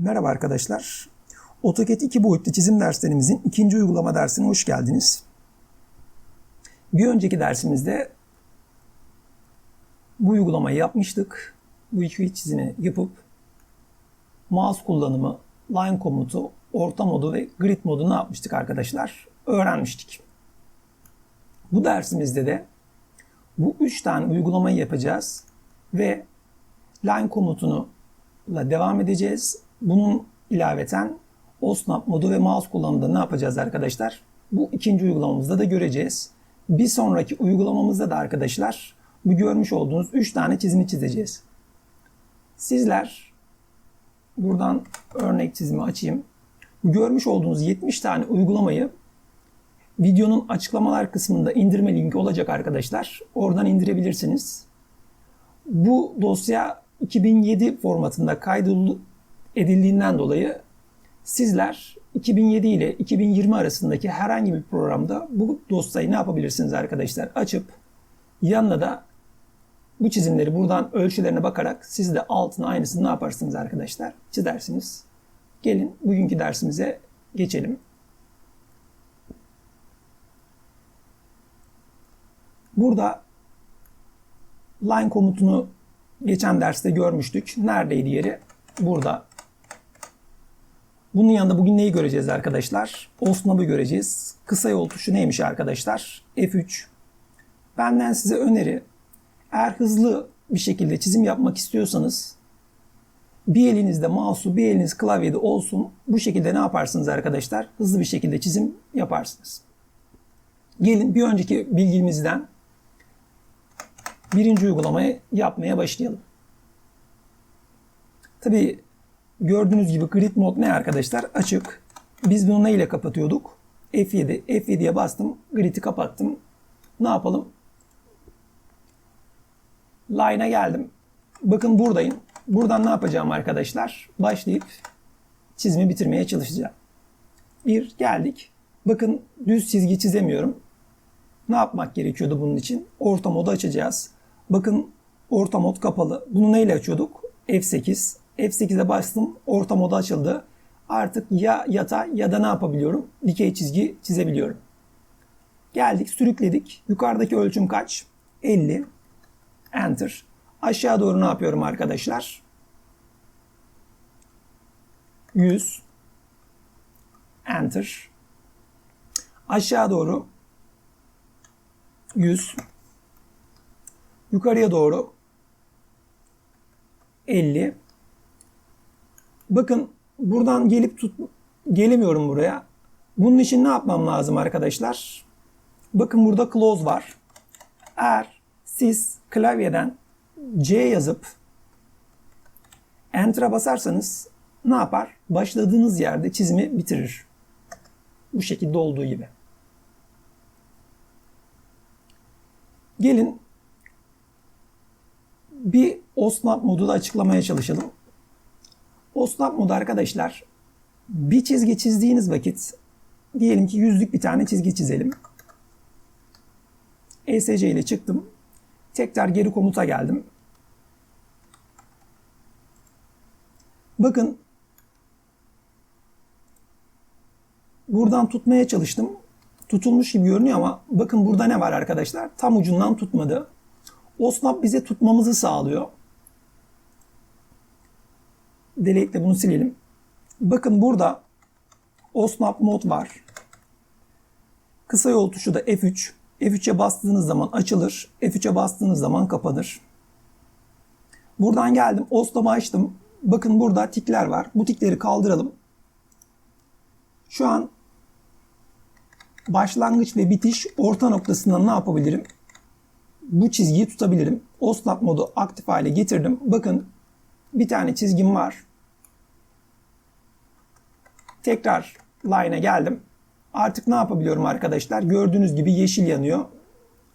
Merhaba arkadaşlar. AutoCAD 2 boyutlu çizim derslerimizin ikinci uygulama dersine hoş geldiniz. Bir önceki dersimizde bu uygulamayı yapmıştık. Bu iki çizimi yapıp mouse kullanımı, line komutu, orta modu ve grid modu ne yapmıştık arkadaşlar? Öğrenmiştik. Bu dersimizde de bu üç tane uygulamayı yapacağız ve line komutunu devam edeceğiz. Bunun ilaveten OSNAP modu ve mouse kullanımında ne yapacağız arkadaşlar? Bu ikinci uygulamamızda da göreceğiz. Bir sonraki uygulamamızda da arkadaşlar bu görmüş olduğunuz 3 tane çizimi çizeceğiz. Sizler buradan örnek çizimi açayım. Bu görmüş olduğunuz 70 tane uygulamayı videonun açıklamalar kısmında indirme linki olacak arkadaşlar. Oradan indirebilirsiniz. Bu dosya 2007 formatında kaydedildiğinden dolayı sizler 2007 ile 2020 arasındaki herhangi bir programda bu dosyayı ne yapabilirsiniz arkadaşlar? Açıp yanına da bu çizimleri buradan ölçülerine bakarak siz de altına aynısını ne yaparsınız arkadaşlar? Çizersiniz. Gelin bugünkü dersimize geçelim. Burada line komutunu geçen derste görmüştük. Neredeydi yeri? Burada. Bunun yanında bugün neyi göreceğiz arkadaşlar? OSNAP'ı göreceğiz. Kısa yol tuşu neymiş arkadaşlar? F3. Benden size öneri. Eğer hızlı bir şekilde çizim yapmak istiyorsanız bir elinizde mouse'u bir eliniz klavyede olsun. Bu şekilde ne yaparsınız arkadaşlar? Hızlı bir şekilde çizim yaparsınız. Gelin bir önceki bilgimizden birinci uygulamayı yapmaya başlayalım. Tabi gördüğünüz gibi grid mod ne arkadaşlar? Açık. Biz bunu ne ile kapatıyorduk? F7. F7'ye bastım. Grid'i kapattım. Ne yapalım? Line'a geldim. Bakın buradayım. Buradan ne yapacağım arkadaşlar? Başlayıp çizimi bitirmeye çalışacağım. Bir geldik. Bakın düz çizgi çizemiyorum. Ne yapmak gerekiyordu bunun için? Orta modu açacağız. Bakın orta mod kapalı. Bunu neyle açıyorduk? F8. F8'e bastım. Orta modu açıldı. Artık ya yata ya da ne yapabiliyorum? Dikey çizgi çizebiliyorum. Geldik, sürükledik. Yukarıdaki ölçüm kaç? 50. Enter. Aşağı doğru ne yapıyorum arkadaşlar? 100. Enter. Aşağı doğru 100. Yukarıya doğru 50. Bakın buradan gelip tut gelemiyorum buraya. Bunun için ne yapmam lazım arkadaşlar? Bakın burada close var. Eğer siz klavyeden C yazıp Enter'a basarsanız ne yapar? Başladığınız yerde çizimi bitirir. Bu şekilde olduğu gibi. Gelin bir OSNAP modu da açıklamaya çalışalım. OSNAP modu arkadaşlar bir çizgi çizdiğiniz vakit diyelim ki yüzlük bir tane çizgi çizelim. ESC ile çıktım. Tekrar geri komuta geldim. Bakın buradan tutmaya çalıştım. Tutulmuş gibi görünüyor ama bakın burada ne var arkadaşlar? Tam ucundan tutmadı. OSNAP bize tutmamızı sağlıyor. Delete'le bunu silelim. Bakın burada OSNAP mod var. Kısa yol tuşu da F3. F3'e bastığınız zaman açılır. F3'e bastığınız zaman kapanır. Buradan geldim. OSNAP'ı açtım. Bakın burada tikler var. Bu tikleri kaldıralım. Şu an başlangıç ve bitiş orta noktasından ne yapabilirim? Bu çizgiyi tutabilirim. OSNAP modu aktif hale getirdim. Bakın bir tane çizgim var. Tekrar line'a geldim. Artık ne yapabiliyorum arkadaşlar? Gördüğünüz gibi yeşil yanıyor.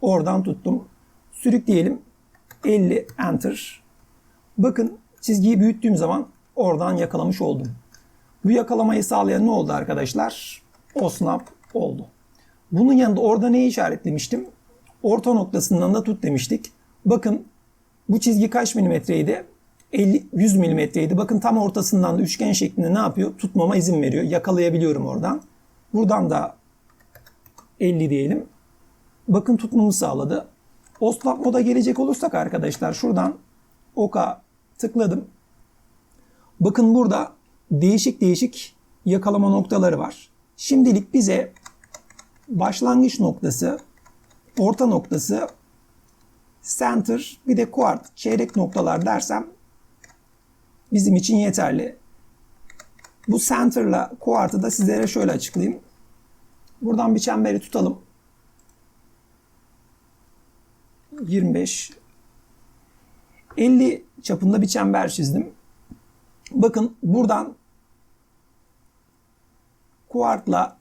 Oradan tuttum. Sürükleyelim. 50 enter. Bakın çizgiyi büyüttüğüm zaman oradan yakalamış oldum. Bu yakalamayı sağlayan ne oldu arkadaşlar? OSNAP oldu. Bunun yanında orada neyi işaretlemiştim? Orta noktasından da tut demiştik. Bakın bu çizgi kaç milimetreydi? 50 100 milimetreydi. Bakın tam ortasından da üçgen şeklinde ne yapıyor? Tutmama izin veriyor. Yakalayabiliyorum oradan. Buradan da 50 diyelim. Bakın tutmamı sağladı. Oslap moda gelecek olursak arkadaşlar şuradan oka tıkladım. Bakın burada değişik değişik yakalama noktaları var. Şimdilik bize başlangıç noktası, orta noktası, center bir de quart çeyrek noktalar dersem bizim için yeterli. Bu center'la quart'ı da sizlere şöyle açıklayayım. Buradan bir çemberi tutalım. 25 50 çapında bir çember çizdim. Bakın buradan kuartla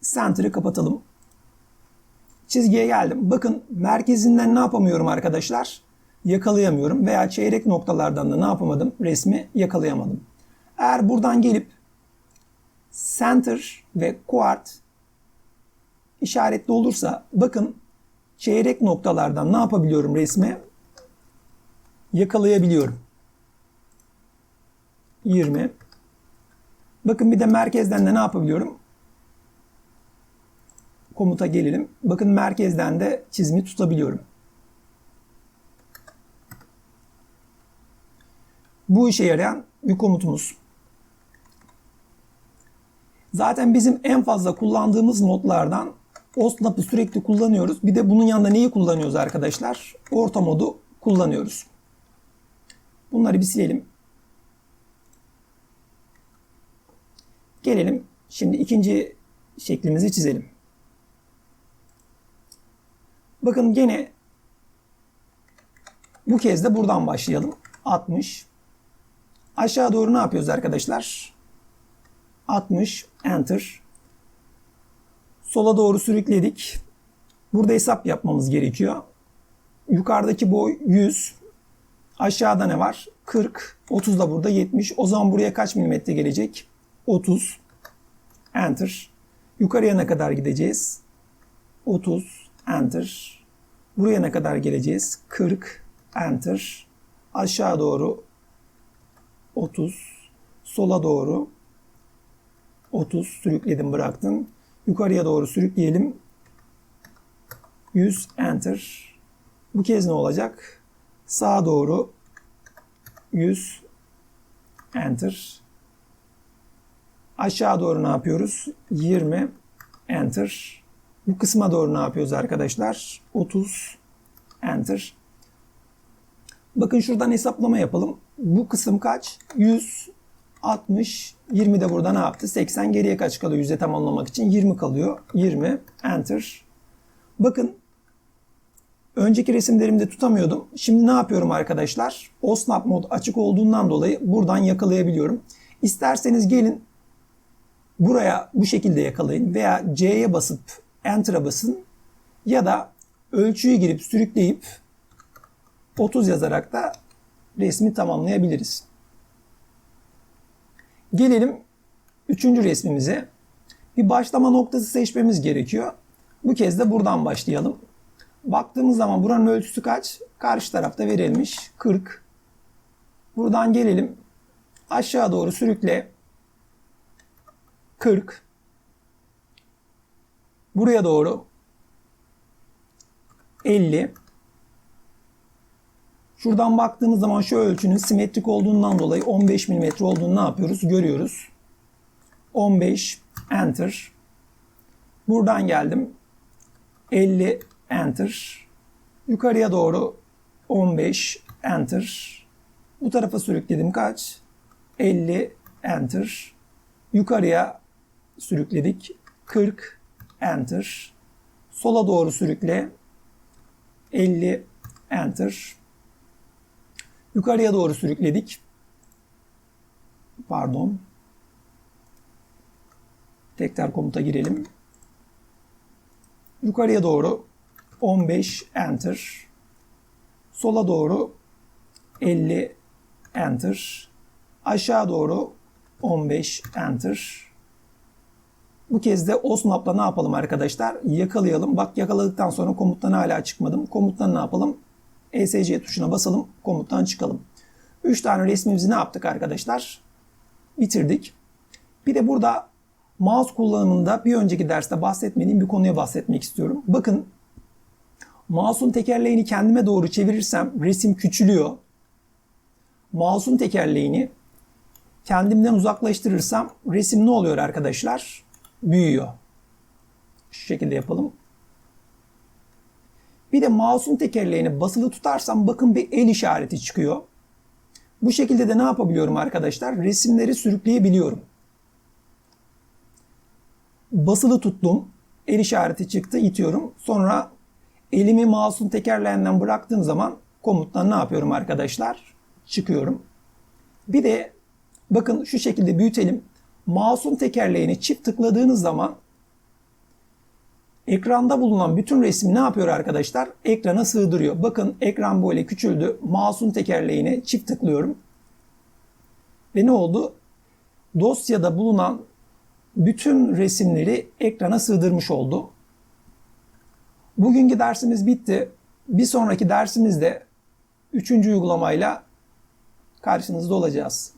center'ı kapatalım. Çizgiye geldim. Bakın merkezinden ne yapamıyorum arkadaşlar? Yakalayamıyorum veya çeyrek noktalardan da ne yapamadım? Resmi yakalayamadım. Eğer buradan gelip center ve quart işaretli olursa bakın çeyrek noktalardan ne yapabiliyorum resme? Yakalayabiliyorum. 20. Bakın bir de merkezden de ne yapabiliyorum? Komuta gelelim. Bakın merkezden de çizimi tutabiliyorum. Bu işe yarayan bir komutumuz. Zaten bizim en fazla kullandığımız notlardan OSLAP'ı sürekli kullanıyoruz. Bir de bunun yanında neyi kullanıyoruz arkadaşlar? Orta modu kullanıyoruz. Bunları bir silelim. Gelelim şimdi ikinci şeklimizi çizelim. Bakın gene bu kez de buradan başlayalım. 60. Aşağı doğru ne yapıyoruz arkadaşlar? 60 enter. Sola doğru sürükledik. Burada hesap yapmamız gerekiyor. Yukarıdaki boy 100. Aşağıda ne var? 40. 30 da burada 70. O zaman buraya kaç milimetre gelecek? 30. Enter. Yukarıya ne kadar gideceğiz? 30. Enter. Buraya ne kadar geleceğiz? 40. Enter. Aşağı doğru 30. Sola doğru 30 sürükledim bıraktım. Yukarıya doğru sürükleyelim. 100 enter. Bu kez ne olacak? Sağa doğru 100 enter. Aşağı doğru ne yapıyoruz? 20 enter. Bu kısma doğru ne yapıyoruz arkadaşlar? 30 enter. Bakın şuradan hesaplama yapalım. Bu kısım kaç? 100 60 20 de burada ne yaptı? 80 geriye kaç kalıyor? Yüzde tamamlamak için 20 kalıyor. 20 enter. Bakın önceki resimlerimde tutamıyordum. Şimdi ne yapıyorum arkadaşlar? OSNAP mod açık olduğundan dolayı buradan yakalayabiliyorum. İsterseniz gelin buraya bu şekilde yakalayın veya C'ye basıp Enter'a basın ya da ölçüyü girip sürükleyip 30 yazarak da resmi tamamlayabiliriz. Gelelim üçüncü resmimize. Bir başlama noktası seçmemiz gerekiyor. Bu kez de buradan başlayalım. Baktığımız zaman buranın ölçüsü kaç? Karşı tarafta verilmiş 40. Buradan gelelim. Aşağı doğru sürükle. 40. Buraya doğru 50. Şuradan baktığımız zaman şu ölçünün simetrik olduğundan dolayı 15 mm olduğunu ne yapıyoruz? Görüyoruz. 15 enter. Buradan geldim. 50 enter. Yukarıya doğru 15 enter. Bu tarafa sürükledim kaç? 50 enter. Yukarıya sürükledik. 40 enter. Sola doğru sürükle. 50 enter. Yukarıya doğru sürükledik. Pardon. Tekrar komuta girelim. Yukarıya doğru 15 enter. Sola doğru 50 enter. Aşağı doğru 15 enter. Bu kez de OSNAP'la ne yapalım arkadaşlar? Yakalayalım. Bak yakaladıktan sonra komuttan hala çıkmadım. Komuttan ne yapalım? ESC tuşuna basalım. Komuttan çıkalım. 3 tane resmimizi ne yaptık arkadaşlar? Bitirdik. Bir de burada mouse kullanımında bir önceki derste bahsetmediğim bir konuya bahsetmek istiyorum. Bakın mouse'un tekerleğini kendime doğru çevirirsem resim küçülüyor. Mouse'un tekerleğini kendimden uzaklaştırırsam resim ne oluyor arkadaşlar? Büyüyor. Şu şekilde yapalım. Bir de mouse'un tekerleğini basılı tutarsam bakın bir el işareti çıkıyor. Bu şekilde de ne yapabiliyorum arkadaşlar? Resimleri sürükleyebiliyorum. Basılı tuttum. El işareti çıktı. itiyorum. Sonra elimi mouse'un tekerleğinden bıraktığım zaman komuttan ne yapıyorum arkadaşlar? Çıkıyorum. Bir de bakın şu şekilde büyütelim. Mouse'un tekerleğini çift tıkladığınız zaman ekranda bulunan bütün resmi ne yapıyor arkadaşlar? Ekrana sığdırıyor. Bakın ekran böyle küçüldü. Mouse'un tekerleğini çift tıklıyorum. Ve ne oldu? Dosyada bulunan bütün resimleri ekrana sığdırmış oldu. Bugünkü dersimiz bitti. Bir sonraki dersimizde üçüncü uygulamayla karşınızda olacağız.